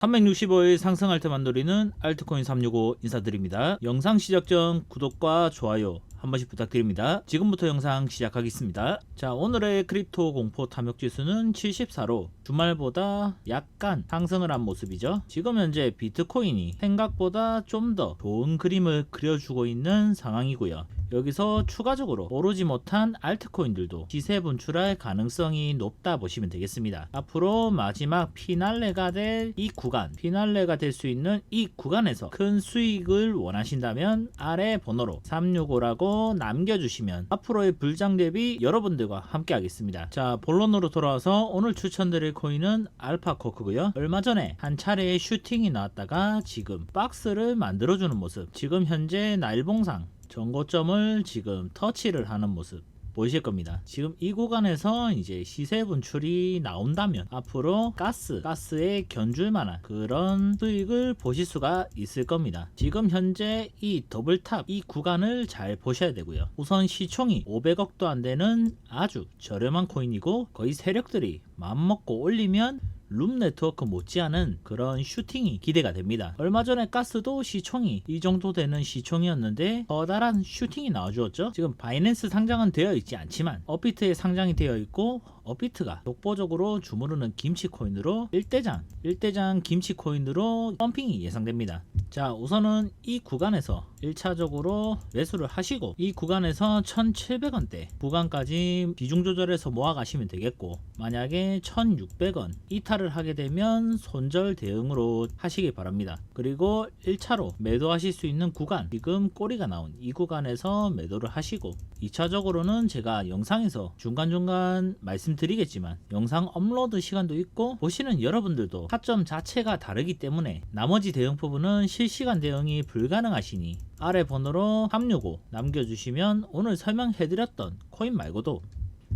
365일 상승할 때 만들이는 알트코인 365 인사드립니다. 영상 시작 전 구독과 좋아요 한 번씩 부탁드립니다. 지금부터 영상 시작하겠습니다. 자, 오늘의 크립토 공포 탐욕 지수는 74로 주말보다 약간 상승을 한 모습이죠. 지금 현재 비트코인이 생각보다 좀 더 좋은 그림을 그려주고 있는 상황이고요. 여기서 추가적으로 오르지 못한 알트코인들도 시세 분출할 가능성이 높다 보시면 되겠습니다. 앞으로 마지막 피날레가 될 이 구간, 피날레가 될 수 있는 이 구간에서 큰 수익을 원하신다면 아래 번호로 365라고 남겨주시면 앞으로의 불장 대비 여러분들과 함께 하겠습니다. 자, 본론으로 돌아와서 오늘 추천드릴 코인은 알파코크고요. 얼마 전에 한 차례의 슈팅이 나왔다가 지금 박스를 만들어주는 모습. 지금 현재 날봉상 전고점을 지금 터치를 하는 모습 보이실 겁니다. 지금 이 구간에서 이제 시세 분출이 나온다면 앞으로 가스, 가스에 견줄 만한 그런 수익을 보실 수가 있을 겁니다. 지금 현재 이 더블탑 이 구간을 잘 보셔야 되고요. 우선 시총이 500억도 안 되는 아주 저렴한 코인이고 거의 세력들이 맘먹고 올리면 룸 네트워크 못지않은 그런 슈팅이 기대가 됩니다. 얼마 전에 가스도 시총이 이 정도 되는 시총이었는데 커다란 슈팅이 나와주었죠. 지금 바이낸스 상장은 되어 있지 않지만 업비트에 상장이 되어 있고 업비트가 독보적으로 주무르는 김치 코인으로 1대장, 1대장 김치 코인으로 펌핑이 예상됩니다. 자, 우선은 이 구간에서 1차적으로 매수를 하시고 이 구간에서 1,700원대 구간까지 비중 조절해서 모아 가시면 되겠고 만약에 1,600원 이탈 을 하게 되면 손절 대응으로 하시기 바랍니다. 그리고 1차로 매도하실 수 있는 구간 지금 꼬리가 나온 이 구간에서 매도를 하시고 2차적으로는 제가 영상에서 중간중간 말씀드리겠지만 영상 업로드 시간도 있고 보시는 여러분들도 타점 자체가 다르기 때문에 나머지 대응 부분은 실시간 대응이 불가능하시니 아래 번호로 365 남겨주시면 오늘 설명해드렸던 코인 말고도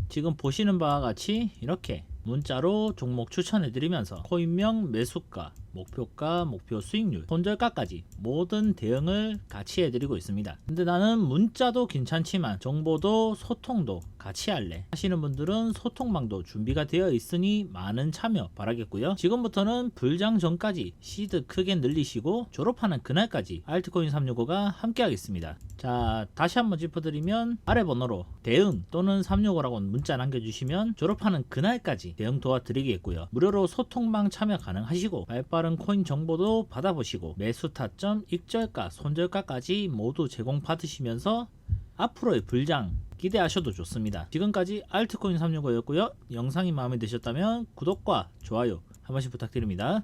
지금 보시는 바와 같이 이렇게 문자로 종목 추천해드리면서 코인명 매수가, 목표가, 목표 수익률, 손절가까지 모든 대응을 같이 해드리고 있습니다. 근데 나는 문자도 괜찮지만 정보도 소통도 같이 할래 하시는 분들은 소통방도 준비가 되어 있으니 많은 참여 바라겠고요. 지금부터는 불장 전까지 시드 크게 늘리시고 졸업하는 그날까지 알트코인 365가 함께 하겠습니다. 자 다시 한번 짚어드리면 아래 번호로 대응 또는 365라고 문자 남겨주시면 졸업하는 그날까지 대응 도와드리겠고요. 무료로 소통방 참여 가능하시고 발빠 른 코인 정보도 받아보시고 매수 타점, 익절가, 손절가까지 모두 제공받으시면서 앞으로의 불장 기대하셔도 좋습니다. 지금까지 알트코인 365였고요. 영상이 마음에 드셨다면 구독과 좋아요 한 번씩 부탁드립니다.